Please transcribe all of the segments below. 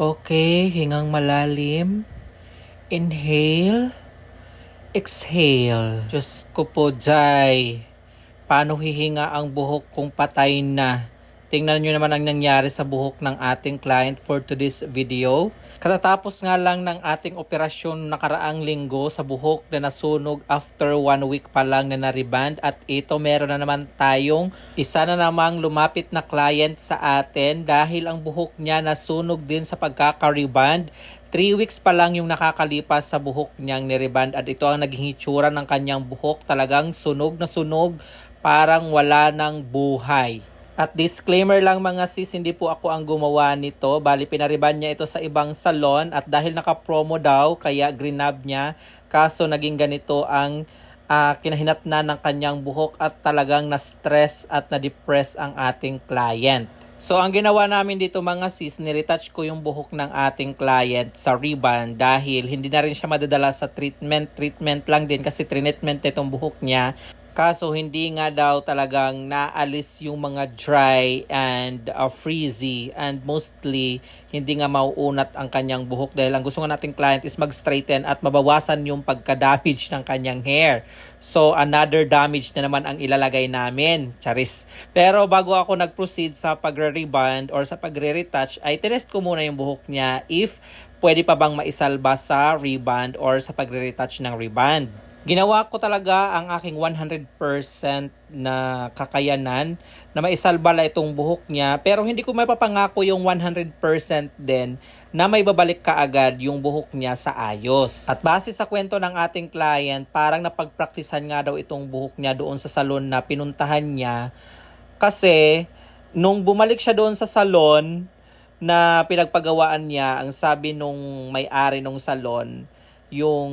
Okay, hingang malalim. Inhale. Exhale. Diyos ko po, Jai. Paano hihinga ang buhok kung patay na? Tingnan nyo naman ang nangyari sa buhok ng ating client for today's video. Katatapos nga lang ng ating operasyon nakaraang linggo sa buhok na nasunog after one week pa lang na nariband at ito meron na naman tayong isa na namang lumapit na client sa atin dahil ang buhok niya nasunog din sa pagkakariband 3 weeks pa lang yung nakakalipas sa buhok niyang niriband at ito ang naging hitsura ng kanyang buhok. Talagang sunog na sunog. Parang wala ng buhay. At disclaimer lang mga sis, hindi po ako ang gumawa nito. Bali, pinariban niya ito sa ibang salon at dahil naka-promo daw, kaya grinab niya. Kaso naging ganito ang uh, kinahinatnan ng kanyang buhok at talagang na-stress at na-depress ang ating client. So, ang ginawa namin dito mga sis, niretouch ko yung buhok ng ating client sa ribbon dahil hindi na rin siya madadala sa treatment. Treatment lang din kasi treatment itong buhok niya. Kaso hindi nga daw talagang naalis yung mga dry and uh, freezy and mostly hindi nga mauunat ang kanyang buhok dahil ang gusto nga nating client is mag-straighten at mabawasan yung pagka-damage ng kanyang hair. So another damage na naman ang ilalagay namin, charis. Pero bago ako nag-proceed sa pagre-rebond or sa pagre-retouch ay tinest ko muna yung buhok niya if pwede pa bang maisalba sa rebond or sa pagre-retouch ng rebond. Ginawa ko talaga ang aking 100% na kakayanan na maisalbala itong buhok niya pero hindi ko mapapangako yung 100% din na may babalik kaagad yung buhok niya sa ayos. At base sa kwento ng ating client, parang napagpraktisan nga daw itong buhok niya doon sa salon na pinuntahan niya kasi nung bumalik siya doon sa salon na pinagpagawaan niya, ang sabi nung may-ari nung salon, yung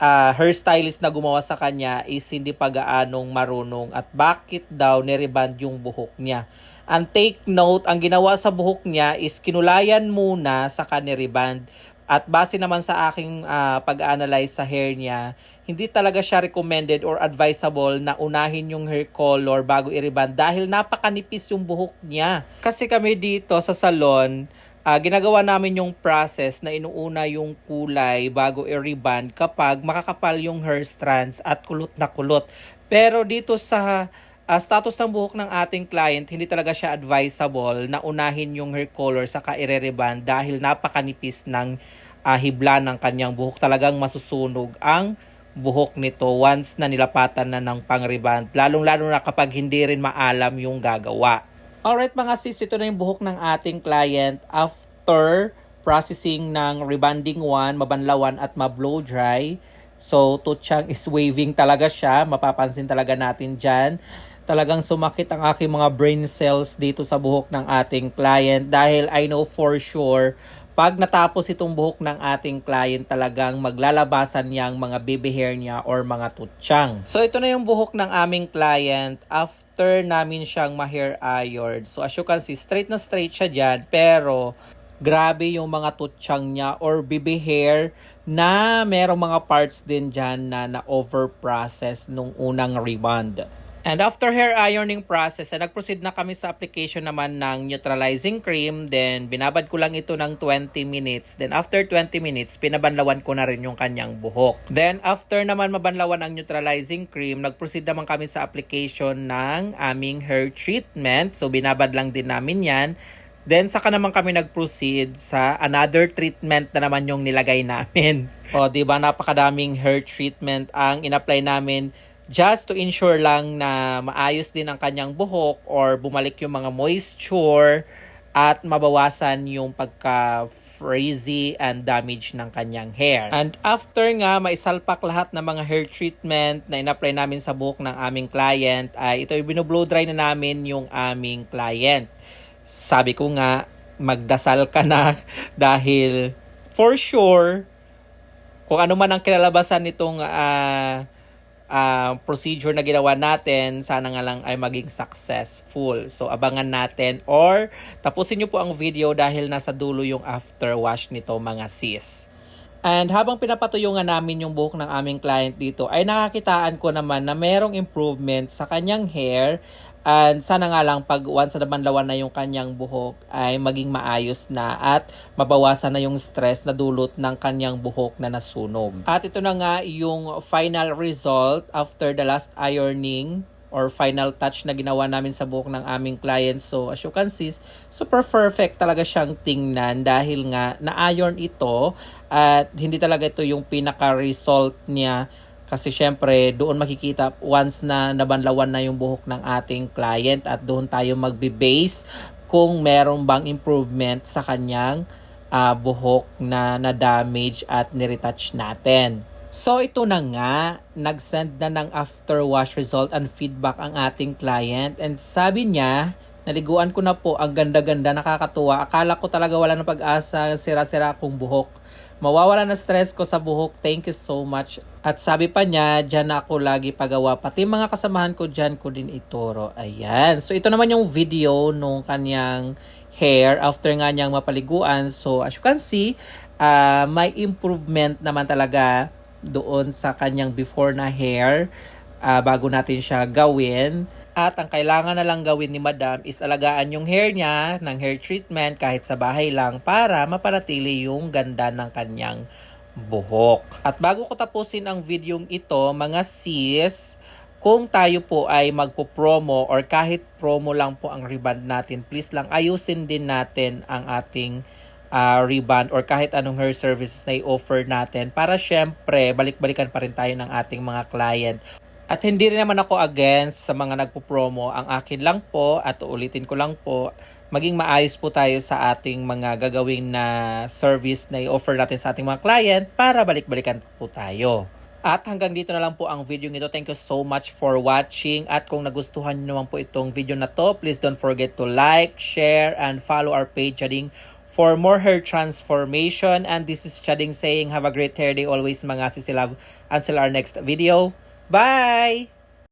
uh, hairstylist na gumawa sa kanya is hindi pa gaanong marunong at bakit daw nireband yung buhok niya. Ang take note, ang ginawa sa buhok niya is kinulayan muna sa kaniriband at base naman sa aking uh, pag-analyze sa hair niya, hindi talaga siya recommended or advisable na unahin yung hair color bago i-reband dahil napakanipis yung buhok niya. Kasi kami dito sa salon, uh, ginagawa namin yung process na inuuna yung kulay bago i-reband kapag makakapal yung hair strands at kulot na kulot. Pero dito sa uh, status ng buhok ng ating client, hindi talaga siya advisable na unahin yung hair color sa i-reband dahil napakanipis ng uh, hibla ng kanyang buhok. Talagang masusunog ang buhok nito once na nilapatan na ng pang-reband. Lalong-lalo na kapag hindi rin maalam yung gagawa. Alright mga sis, ito na yung buhok ng ating client after processing ng rebonding 1, mabanlawan at mablow dry. So, tutsang is waving talaga siya. Mapapansin talaga natin dyan. Talagang sumakit ang aking mga brain cells dito sa buhok ng ating client dahil I know for sure pag natapos itong buhok ng ating client talagang maglalabasan niyang mga baby hair niya or mga tutsang. So ito na yung buhok ng aming client after namin siyang ma-hair iron. So as you can see, straight na straight siya dyan pero grabe yung mga tutsang niya or baby hair na merong mga parts din dyan na na-over-process nung unang rebond. And after hair ironing process, eh, nag-proceed na kami sa application naman ng neutralizing cream. Then, binabad ko lang ito ng 20 minutes. Then, after 20 minutes, pinabanlawan ko na rin yung kanyang buhok. Then, after naman mabanlawan ang neutralizing cream, nag-proceed naman kami sa application ng aming hair treatment. So, binabad lang din namin yan. Then, saka naman kami nag-proceed sa another treatment na naman yung nilagay namin. O, di ba napakadaming hair treatment ang in-apply namin just to ensure lang na maayos din ang kanyang buhok or bumalik yung mga moisture at mabawasan yung pagka frizzy and damage ng kanyang hair. And after nga maisalpak lahat ng mga hair treatment na in-apply namin sa buhok ng aming client, ay ito yung binoblow dry na namin yung aming client. Sabi ko nga, magdasal ka na dahil for sure, kung ano man ang kinalabasan nitong uh, uh, procedure na ginawa natin, sana nga lang ay maging successful. So, abangan natin or tapusin nyo po ang video dahil nasa dulo yung after wash nito mga sis. And habang pinapatuyungan namin yung buhok ng aming client dito, ay nakakitaan ko naman na merong improvement sa kanyang hair And sana nga lang pag once na nabanlawan na yung kanyang buhok ay maging maayos na at mabawasan na yung stress na dulot ng kanyang buhok na nasunog. At ito na nga yung final result after the last ironing or final touch na ginawa namin sa buhok ng aming client. So, as you can see, super perfect talaga siyang tingnan dahil nga na-iron ito at hindi talaga ito yung pinaka-result niya kasi syempre doon makikita once na nabanlawan na yung buhok ng ating client at doon tayo magbe-base kung meron bang improvement sa kanyang ah, buhok na na-damage at niretouch natin. So ito na nga, nag-send na ng after wash result and feedback ang ating client and sabi niya, naliguan ko na po, ang ganda-ganda, nakakatuwa. Akala ko talaga wala na pag-asa, sira-sira akong buhok. Mawawala na stress ko sa buhok. Thank you so much. At sabi pa niya, dyan ako lagi pagawa. Pati mga kasamahan ko dyan ko din ituro. Ayan. So ito naman yung video nung kanyang hair after nga niyang mapaliguan. So as you can see, ah, may improvement naman talaga doon sa kanyang before na hair ah, bago natin siya gawin. At ang kailangan na lang gawin ni Madam is alagaan yung hair niya ng hair treatment kahit sa bahay lang para mapanatili yung ganda ng kanyang buhok. At bago ko tapusin ang videong ito, mga sis, kung tayo po ay magpo-promo or kahit promo lang po ang reband natin, please lang ayusin din natin ang ating ah, reband or kahit anong hair services na i-offer natin para syempre balik-balikan pa rin tayo ng ating mga client. At hindi rin naman ako against sa mga nagpo-promo. Ang akin lang po, at ulitin ko lang po, maging maayos po tayo sa ating mga gagawin na service na i-offer natin sa ating mga client para balik-balikan po tayo. At hanggang dito na lang po ang video nito. Thank you so much for watching. At kung nagustuhan nyo naman po itong video na to, please don't forget to like, share, and follow our page Chading for more hair transformation. And this is Chading saying have a great hair day always mga sisilab until our next video. Bye!